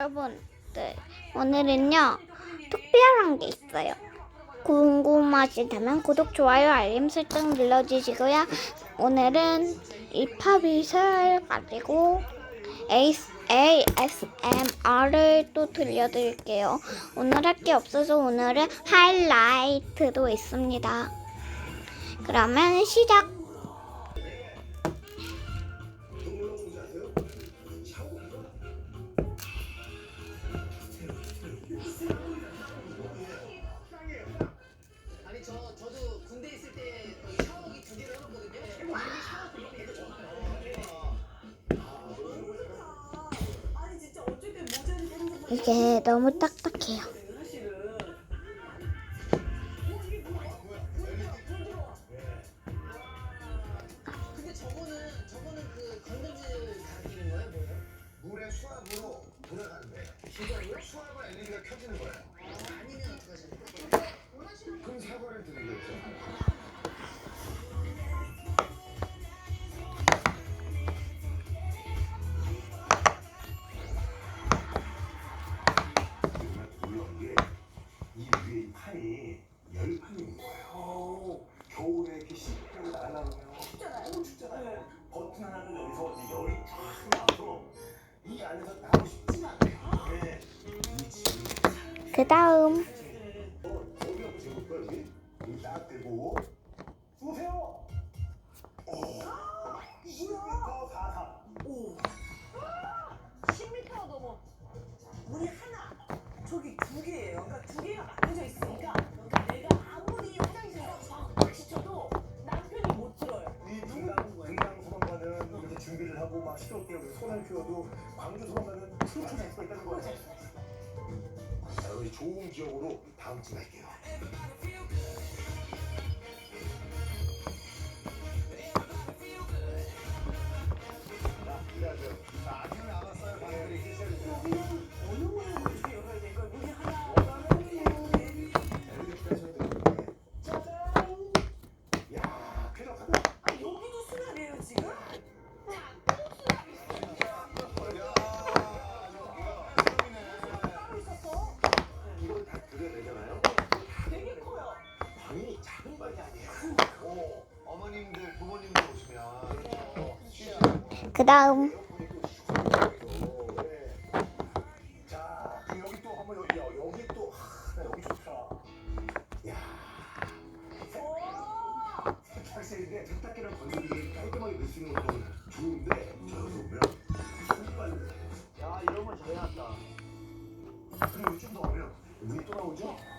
여러분들 오늘은요 특별한 게 있어요. 궁금하시다면 구독, 좋아요, 알림 설정 눌러주시고요. 오늘은 이 팝잇을 가지고 ASMR을 또 들려드릴게요. 오늘 할 게 없어서 오늘은 하이라이트도 있습니다. 그러면 시작! 요? 수압은 에너지가 켜지는 거예요. 아니면 어떡하시는 그럼 사과를 드는 거죠. 춥잖아요. 춥잖아요. 버튼 하나는 여기서 이 열이 쫙 나와서 이 안에서 나오고 싶지가 않아요. 네. 이 집이 그 다음 광주 소방관은 잘 수가 있다는. 자, 우리 좋은 기억으로 다음 주 갈게요. 좀더 오면 물이 또 나오죠?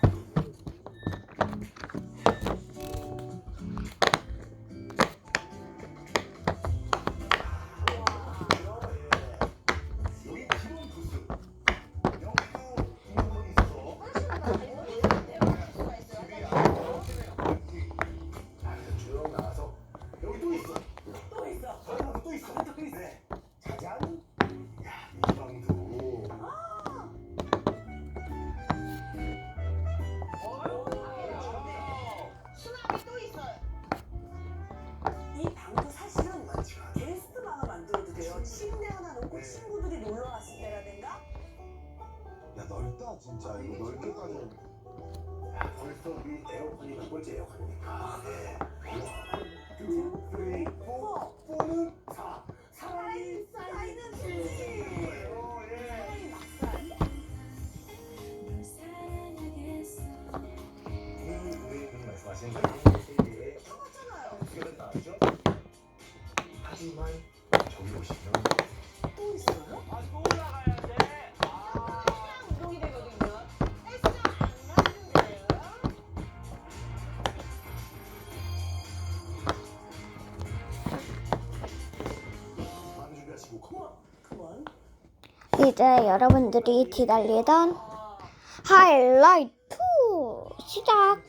진짜 이거 넓게까지. 야 벌써 우리 에어컨이 몇 번째 에어컨입니까? 네. 사랑이 쌓이는. 예. 음, 말씀하신. 그게 나죠? 하지만 저기 보시면 또 있어요? 아또 올라가야 이제 여러분들이 기다리던 하이라이트 시작.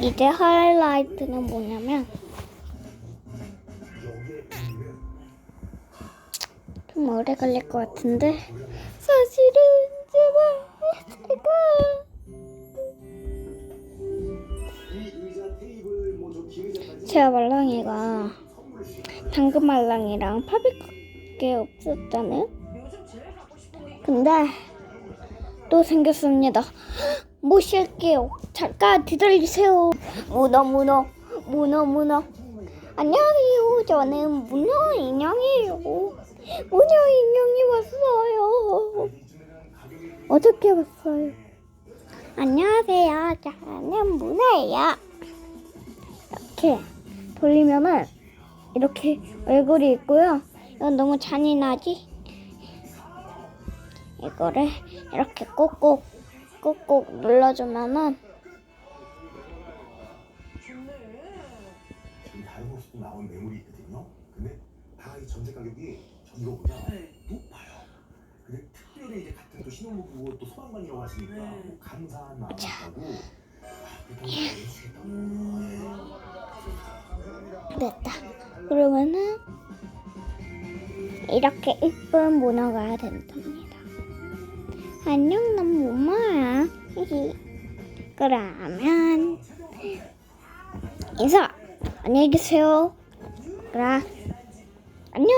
이제 하이라이트는 뭐냐면 좀 오래 걸릴 것 같은데 사실은 제발 기회자까지 제가 말랑이가 당근 말랑이랑 팝잇밖에 없었잖아요. 근데 또 생겼습니다. 모실게요. 잠깐 기다리세요. 문어 문어 문어 문어. 안녕하세요. 저는 문어 인형이에요. 문어 인형이 왔어요. 어떻게 왔어요? 안녕하세요. 저는 문어예요. 이렇게 돌리면은 이렇게 얼굴이 있고요. 이건 너무 잔인하지? 이거를 이렇게 꼭꼭 꼭꼭 눌러주면은 다른 곳에도 나온 매물이 있거든요. 근데 다 이 전세 가격이 이거보다 네. 높아요. 근데 특별히 이제 같은 또 신혼부부 또 소방관이라고 하시니까 네. 뭐 감사한 마음 있다고 아, 그렇다고 해주시겠다고. 됐다. 그러면은 이렇게 이쁜 문어가 된답니다. 안녕, 난. 히히. 그러면 인사. 안녕히 계세요. 그래. 안녕.